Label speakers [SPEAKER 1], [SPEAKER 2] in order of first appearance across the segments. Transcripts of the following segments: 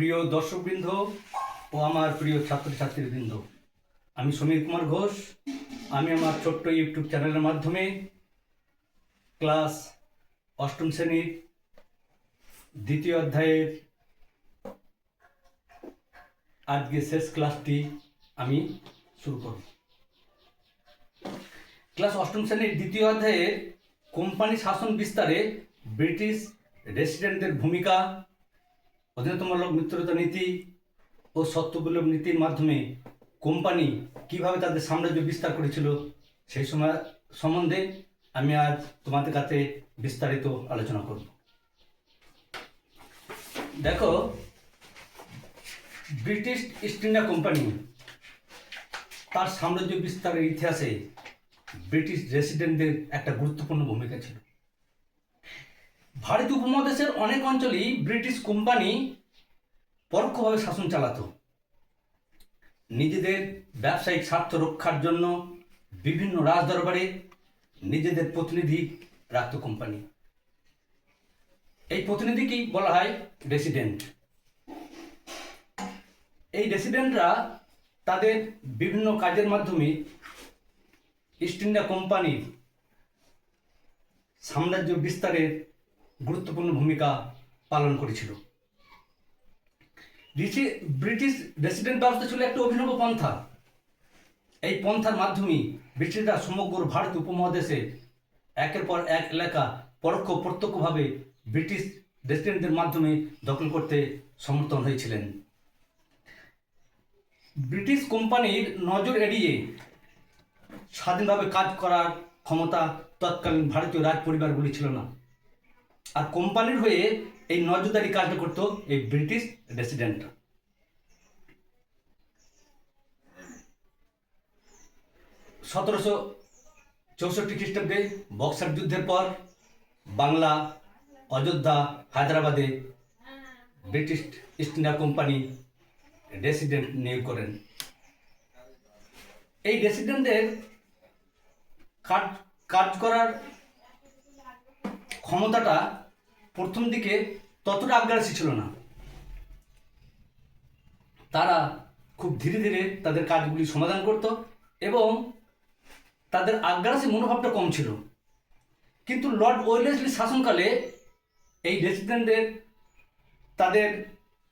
[SPEAKER 1] প্রিয় দর্শকবৃন্দ ও আমার প্রিয় ছাত্রছাত্রীবৃন্দ, আমি সমীর কুমার ঘোষ। আমি আমার ছোট্ট ইউটিউব চ্যানেলের মাধ্যমে ক্লাস অষ্টম শ্রেণির দ্বিতীয় অধ্যায়ের আজকে শেষ ক্লাসটি আমি শুরু করব। ক্লাস অষ্টম শ্রেণির দ্বিতীয় অধ্যায়ে কোম্পানি শাসন বিস্তারে ব্রিটিশ রেসিডেন্টদের ভূমিকা অধীনতামূলক মিত্রতা নীতি ও সত্যবিলোপ নীতির মাধ্যমে কোম্পানি কীভাবে তাদের সাম্রাজ্য বিস্তার করেছিল সেই সময় সম্বন্ধে আমি আজ তোমাদের কাছে বিস্তারিত আলোচনা করব। দেখো, ব্রিটিশ ইস্ট ইন্ডিয়া কোম্পানি তার সাম্রাজ্য বিস্তারের ইতিহাসে ব্রিটিশ রেসিডেন্টদের একটা গুরুত্বপূর্ণ ভূমিকা ছিল। ভারতীয় উপমহাদেশের অনেক অঞ্চলেই ব্রিটিশ কোম্পানি পরোক্ষভাবে শাসন চালাতো। নিজেদের ব্যবসায়িক স্বার্থ রক্ষার জন্য বিভিন্ন রাজদরবারে নিজেদের প্রতিনিধি রাখত কোম্পানি। এই প্রতিনিধিকেই বলা হয় রেসিডেন্ট এই রেসিডেন্টরা তাদের বিভিন্ন কাজের মাধ্যমে ইস্ট ইন্ডিয়া কোম্পানির সাম্রাজ্য বিস্তারের গুরুত্বপূর্ণ ভূমিকা পালন করেছিল। ব্রিটিশ রেসিডেন্ট ব্যবস্থা ছিল একটা অভিনব পন্থা। এই পন্থার মাধ্যমে ব্রিটিশরা সমগ্র ভারত উপমহাদেশে একের পর এক এলাকা পরোক্ষ প্রত্যক্ষভাবে ব্রিটিশ রেসিডেন্টদের মাধ্যমে দখল করতে সমর্থন হয়েছিলেন। ব্রিটিশ কোম্পানির নজর এড়িয়ে স্বাধীনভাবে কাজ করার ক্ষমতা তৎকালীন ভারতীয় রাজ পরিবারগুলি ছিল না। আর কোম্পানির হয়ে এই নজরদারি কাজটা করতো এই ব্রিটিশ রেসিডেন্টরা। সতেরোশো চৌষট্টি খ্রিস্টাব্দে বক্সার যুদ্ধের পর বাংলা, অযোধ্যা, হায়দ্রাবাদে British East India Company resident নিয়োগ করেন। এই রেসিডেন্টদের কাজ কাজ করার ক্ষমতাটা প্রথম দিকে ততটা আগ্রাসী ছিল না। তারা খুব ধীরে ধীরে তাদের কাজগুলি সমাধান করত এবং তাদের আগ্রাসী মনোভাবটা কম ছিল। কিন্তু লর্ড ওয়েলেসলি শাসনকালে এই রেসিডেন্টদের তাদের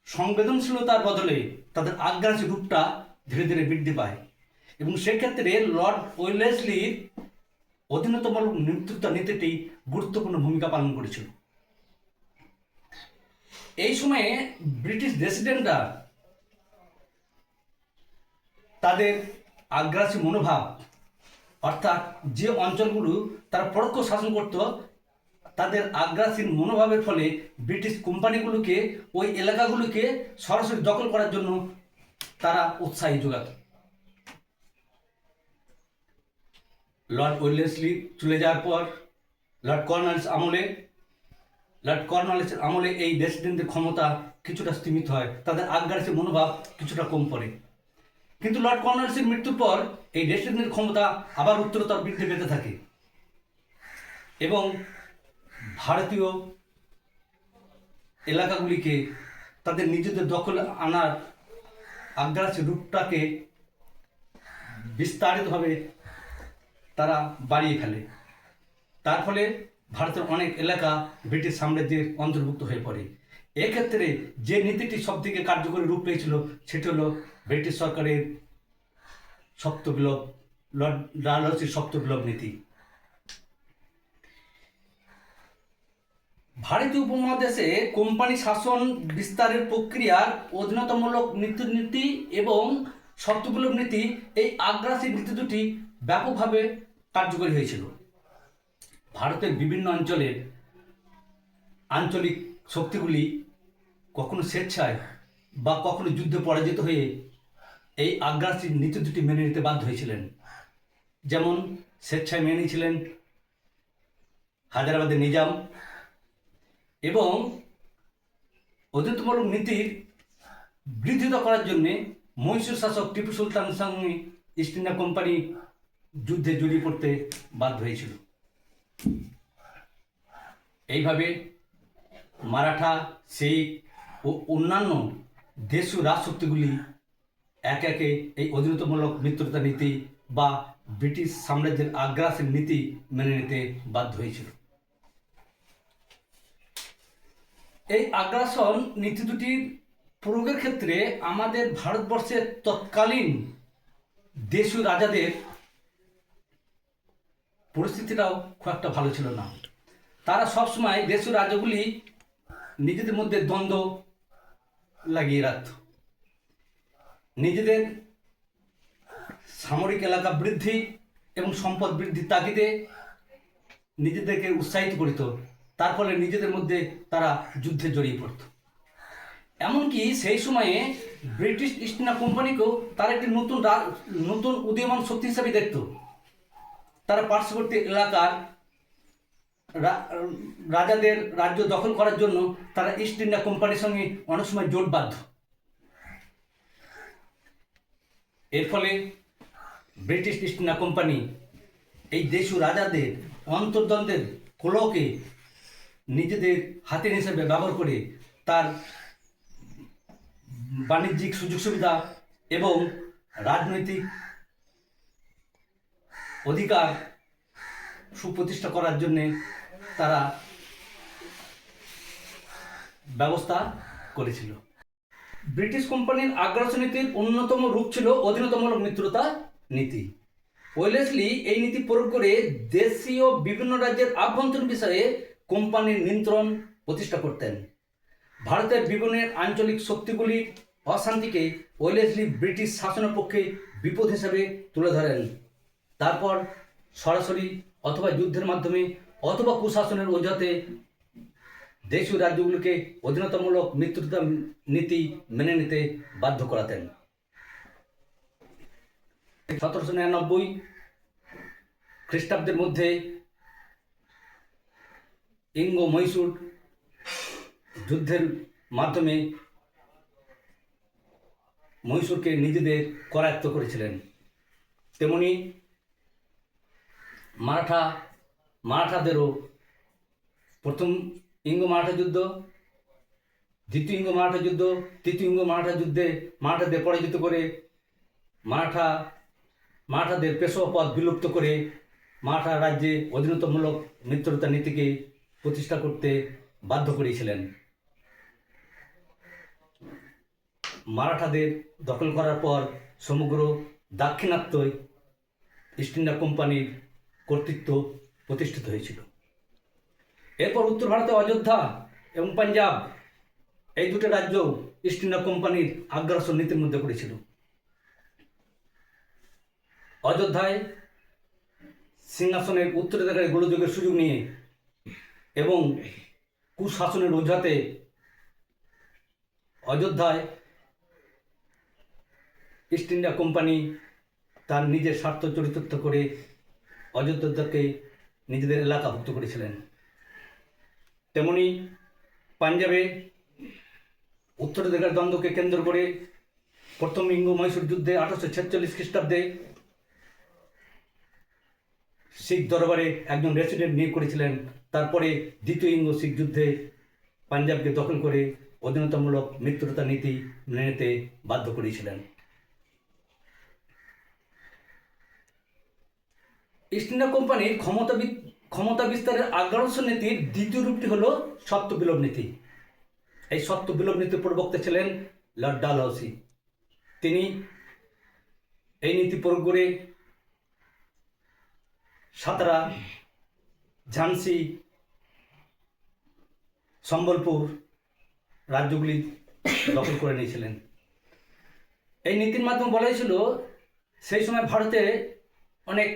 [SPEAKER 1] সংবেদনশীলতার বদলে তাদের আগ্রাসী রূপটা ধীরে ধীরে বৃদ্ধি পায়। এবং সেক্ষেত্রে লর্ড ওয়েলেসলির অধীনতামূলক নেতৃত্ব নীতিটি গুরুত্বপূর্ণ ভূমিকা পালন করেছিল। এই সময়ে ব্রিটিশ রেসিডেন্টরা তাদের আগ্রাসী মনোভাব, অর্থাৎ যে অঞ্চলগুলো তারা পরোক্ষ শাসন করত, তাদের আগ্রাসী মনোভাবের ফলে ব্রিটিশ কোম্পানিগুলোকে, ওই এলাকাগুলোকে সরাসরি দখল করার জন্য তারা উৎসাহী যোগাত। লর্ড ওয়েলেসলি চলে যাওয়ার পর লর্ড কর্নালস আমলে লর্ড কর্নালসের আমলে এই রেসিডেন্টদের ক্ষমতা কিছুটা স্তীমিত হয়। তাদের আগ্রাসী মনোভাব কিছুটা কম পড়ে। কিন্তু লর্ড কর্নালসের মৃত্যুর পর এই রেসিডেন্টের ক্ষমতা আবার উত্তরোত্তর বৃদ্ধি পেতে থাকে। এবং ভারতীয় এলাকাগুলিকে তাদের নিজেদের দখলে আনার আগ্রাসী রূপটাকে বিস্তারিতভাবে তারা বাড়িয়ে ফেলে। তার ফলে ভারতের অনেক এলাকা ব্রিটিশ সাম্রাজ্যের অন্তর্ভুক্ত হয়ে পড়ে। এক্ষেত্রে যে নীতিটি সবথেকে কার্যকরী রূপ পেয়েছিল, সেটি হলো ব্রিটিশ সরকারের সপ্ত বিলোপ লর্ড ডালহৌসির সপ্ত বিলোপ নীতি। ভারতীয় উপমহাদেশে কোম্পানি শাসন বিস্তারের প্রক্রিয়ার অধীনতামূলক নীতি নীতি এবং শর্তবিলোপ নীতি এই আগ্রাসী নীতি দুটি ব্যাপকভাবে কার্যকরী হয়েছিল। ভারতের বিভিন্ন অঞ্চলের আঞ্চলিক শক্তিগুলি কখনো স্বেচ্ছায় বা কখনো যুদ্ধে পরাজিত হয়ে এই আগ্রাসী নীতি দুটি মেনে নিতে বাধ্য হয়েছিলেন। যেমন, স্বেচ্ছায় মেনে নিয়েছিলেন হায়দ্রাবাদের নিজাম এবং অধীনতামূলক নীতির বৃদ্ধিত করার জন্যে মহীশূর শাসক টিপু সুলতান সঙ্গে ইস্ট ইন্ডিয়া কোম্পানি যুদ্ধে জড়িয়ে পড়তে বাধ্য হয়েছিল। এইভাবে মারাঠা, শিখ ও অন্যান্য দেশীয় রাজশক্তিগুলি একে একে এই অধীনতামূলক মিত্রতা নীতি বা ব্রিটিশ সাম্রাজ্যের আগ্রাসের নীতি মেনে নিতে বাধ্য হয়েছিল। এই আগ্রাসন নীতি দুটির প্রয়োগের ক্ষেত্রে আমাদের ভারতবর্ষের তৎকালীন দেশীয় রাজাদের পরিস্থিতিটাও খুব একটা ভালো ছিল না। তারা সবসময় দেশীয় রাজ্যগুলি নিজেদের মধ্যে দ্বন্দ্ব লাগিয়ে রাখত। নিজেদের সামরিক এলাকা বৃদ্ধি এবং সম্পদ বৃদ্ধির তাগিদে নিজেদেরকে উৎসাহিত করিত। তার ফলে নিজেদের মধ্যে তারা যুদ্ধে জড়িয়ে পড়ত। এমনকি সেই সময়ে ব্রিটিশ ইস্ট ইন্ডিয়া কোম্পানিকেও তারা একটি নতুন নতুন উদীয়মান শক্তি হিসাবে দেখত। তারা পার্শ্ববর্তী এলাকার রাজাদের রাজ্য দখল করার জন্য তারা ইস্ট ইন্ডিয়া কোম্পানির সঙ্গে অনেক সময় জোট বাধ্য এর ফলে ব্রিটিশ ইস্ট ইন্ডিয়া কোম্পানি এই দেশীয় রাজাদের অন্তর্দ্বন্দ্বের কলহকে নিজেদের হাতের হিসেবে ব্যবহার করে তার বাণিজ্যিক সুযোগ সুবিধা এবং রাজনৈতিক অধিকার সুপ্রতিষ্ঠা করার জন্যে তারা ব্যবস্থা করেছিল। ব্রিটিশ কোম্পানির আগ্রাসন নীতির অন্যতম রূপ ছিল অধীনতামূলক মিত্রতা নীতি। ওয়েলেসলি এই নীতি প্রয়োগ করে দেশীয় বিভিন্ন রাজ্যের আভ্যন্তরীণ বিষয়ে কোম্পানির নিয়ন্ত্রণ প্রতিষ্ঠা করতেন। ভারতের বিভিন্ন আঞ্চলিক শক্তিগুলির অশান্তিকে ওয়েলেসলি ব্রিটিশ শাসনের পক্ষে বিপদ হিসাবে তুলে ধরেন। তারপর সরাসরি অথবা যুদ্ধের মাধ্যমে অথবা কুশাসনের অজুহাতে দেশীয় রাজ্যগুলোকে অধীনতামূলক মিত্রতা নীতি মেনে নিতে বাধ্য করাতেন। সতেরোশো নিরানব্বই খ্রিস্টাব্দের মধ্যে ইঙ্গ মহীশূর যুদ্ধের মাধ্যমে মহীশূরকে নিজেদের করায়ত্ত করেছিলেন। তেমনি মারাঠা মারাঠাদেরও প্রথম ইঙ্গ মারাঠা যুদ্ধ, দ্বিতীয় ইঙ্গ মারাঠা যুদ্ধ, তৃতীয় ইঙ্গ মারাঠা যুদ্ধে মারাঠাদের পরাজিত করে মারাঠা মারাঠাদের পেশোয়া পদ বিলুপ্ত করে মারাঠা রাজ্যে অধীনতামূলক মিত্রতা নীতিকে প্রতিষ্ঠা করতে বাধ্য করেছিলেন। মারাঠাদের দখল করার পর সমগ্র দাক্ষিণাত্যই ইস্ট ইন্ডিয়া কোম্পানির কর্তৃত্ব প্রতিষ্ঠিত হয়েছিল। এরপর উত্তর ভারতে অযোধ্যা এবং পাঞ্জাব এই দুটো রাজ্য ইস্ট ইন্ডিয়া কোম্পানির আগ্রাসন নীতির মধ্যে পড়েছিল। অযোধ্যায় সিংহাসনের উত্তরাধিকারী গোলযোগের সুযোগ নিয়ে এবং কুশাসনের অজুহাতে অযোধ্যায় ইস্ট ইন্ডিয়া কোম্পানি তার নিজের স্বার্থ চরিতার্থ করে অযোধ্যাকে নিজেদের এলাকাভুক্ত করেছিলেন। তেমনি পাঞ্জাবে উত্তর উত্তরাধিকার দ্বন্দ্বকে কেন্দ্র করে প্রথম ইঙ্গ মহীশূর যুদ্ধে আঠারোশো ছেচল্লিশ খ্রিস্টাব্দে শিখ দরবারে একজন রেসিডেন্ট নিয়োগ করেছিলেন। তারপরে দ্বিতীয় ইঙ্গ শিখ যুদ্ধে পাঞ্জাবকে দখল করে অধীনতামূলক মিত্রতা নীতি মেনে নিতে বাধ্য করেছিলেন। ইস্ট ইন্ডিয়া কোম্পানির ক্ষমতা ক্ষমতা বিস্তারের আগ্রাসন নীতির দ্বিতীয় রূপটি হল সত্য বিলোপ নীতি। এই সত্য বিলোপ নীতির প্রবক্তা ছিলেন লর্ড ডালহৌসি। তিনি এই নীতি প্রয়োগ করে সাতারা, ঝান্সি, সম্বলপুর রাজ্যগুলি দখল করে নিয়েছিলেন। এই নীতির মাধ্যমে বলা হয়েছিল সেই সময় ভারতে অনেক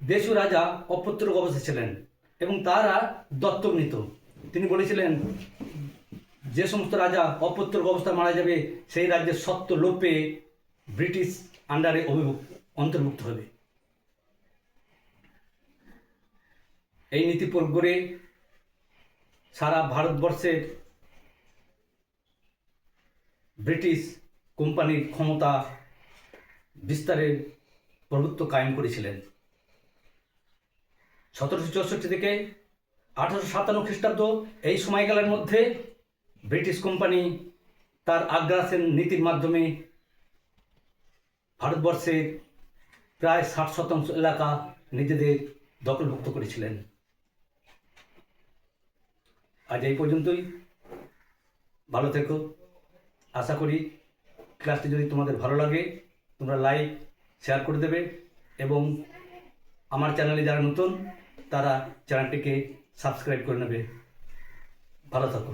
[SPEAKER 1] দেশীয় রাজা অপত্রক অবস্থা ছিলেন এবং তারা দত্তক নিত তিনি বলেছিলেন, যে সমস্ত রাজা অপত্রক অবস্থা মারা যাবে, সেই রাজ্যের সত্য লোপে ব্রিটিশ আন্ডারে অভিভুক্ত অন্তর্ভুক্ত হবে। এই নীতি প্রয়োগ করে সারা ভারতবর্ষের ব্রিটিশ কোম্পানির ক্ষমতা বিস্তারের প্রভুত্ব কায়েম করেছিলেন। সতেরোশো চৌষট্টি থেকে আঠারোশো সাতান্ন খ্রিস্টাব্দ এই সময়কালের মধ্যে ব্রিটিশ কোম্পানি তার আগ্রাসের নীতির মাধ্যমে ভারতবর্ষের প্রায় ষাট শতাংশ এলাকা নিজেদের দখলভুক্ত করেছিলেন। আজ এই পর্যন্তই। ভালো থেকো। আশা করি ক্লাসটি যদি তোমাদের ভালো লাগে, তোমরা লাইক, শেয়ার করে দেবে এবং আমার চ্যানেলে যারা নতুন তারা চ্যানেলটিকে সাবস্ক্রাইব করে নেবে। ভালো থাকো।